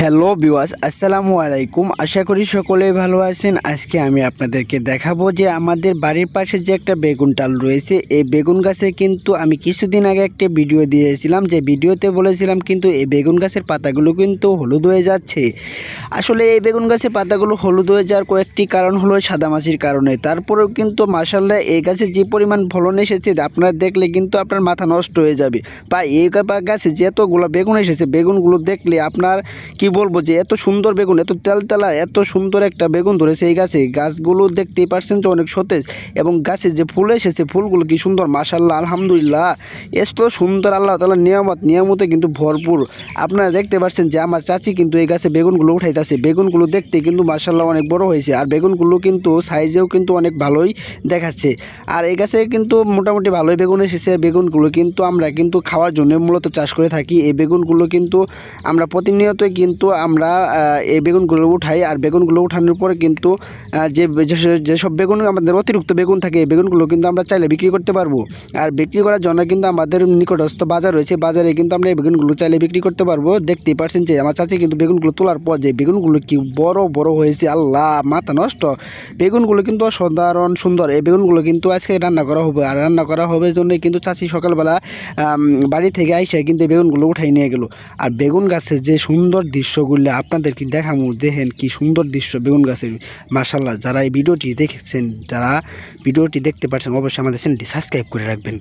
Hello বিওয়াস আসসালামু আলাইকুম। আশা করি সকলে ভালো আছেন। আজকে আমি আপনাদেরকে দেখাবো যে আমাদের বাড়ির পাশে যে একটা বেগুন টাল রয়েছে, এই বেগুন গাছে কিন্তু আমি কিছুদিন আগে একটা ভিডিও দিয়েছিলাম, যে ভিডিওতে বলেছিলাম কিন্তু এই বেগুন গাছের পাতাগুলো কিন্তু হলুদ হয়ে যাচ্ছে। আসলে এই বেগুন গাছের পাতাগুলো হলুদ হয়ে যাওয়ার কয়েকটি কারণ হলো সাদামাছির কারণে। তারপরেও কিন্তু মাসাল্লাহ এই গাছে যে পরিমাণ ফলন এসেছে আপনারা দেখলে কিন্তু আপনার মাথা নষ্ট হয়ে যাবে। বা এই গাছে যতগুলো বেগুন এসেছে, বেগুনগুলো দেখলে আপনার কি বলব যে এত সুন্দর বেগুন, এত তেলতেলা, এত সুন্দর একটা বেগুন ধরেছে এই গাছে। গাছগুলো দেখতেই পারছেন যে অনেক সতেজ এবং গাছে যে ফুল এসেছে, ফুলগুলো কি সুন্দর মাশাল্লাহ আলহামদুলিল্লাহ। এত সুন্দর, আল্লাহ তালা নিয়ামত, নিয়ামতে কিন্তু ভরপুর। আপনারা দেখতে পাচ্ছেন যে আমার চাচি কিন্তু এই গাছে বেগুনগুলো উঠাইতেছে। বেগুনগুলো দেখতে কিন্তু মাশাল্লাহ অনেক বড় হয়েছে আর বেগুনগুলো কিন্তু সাইজেও কিন্তু অনেক ভালোই দেখাচ্ছে। আর এই গাছে কিন্তু মোটামুটি ভালোই বেগুন এসেছে। বেগুনগুলো কিন্তু আমরা কিন্তু খাওয়ার জন্য মূলত চাষ করে থাকি। এই বেগুনগুলো কিন্তু আমরা প্রতিনিয়তই কিন্তু আমরা এই বেগুনগুলো উঠাই। আর বেগুনগুলো উঠানোর পরে কিন্তু যে যেসব বেগুন আমাদের অতিরিক্ত বেগুন থাকে, এই বেগুনগুলো কিন্তু আমরা চাইলে বিক্রি করতে পারব। আর বিক্রি করার জন্য কিন্তু আমাদের নিকটস্থ বাজার রয়েছে। বাজারে কিন্তু আমরা এই বেগুনগুলো চাইলে বিক্রি করতে পারব। দেখতেই পারছেন যে, আমার চাচি কিন্তু বেগুনগুলো তোলার পর যে বেগুনগুলো কি বড় বড় হয়েছে, আল্লাহ, মাথা নষ্ট। বেগুনগুলো কিন্তু অসাধারণ সুন্দর। এই বেগুনগুলো কিন্তু আজকে রান্না করা হবে। আর রান্না করা হবে জন্যই কিন্তু চাচি সকালবেলা বাড়ি থেকে আইসে কিন্তু বেগুনগুলো উঠাই নিয়ে গেল। আর বেগুন গাছের যে সুন্দর দৃশ্যগুলো আপনাদেরকে দেখামু। দেখেন কি সুন্দর দৃশ্য বেগুন গাছের। মাসাল্লাহ যারা এই ভিডিওটি দেখেছেন, যারা ভিডিওটি দেখতে পাচ্ছেন অবশ্যই আমাদের চ্যানেলটি সাবস্ক্রাইব করে রাখবেন।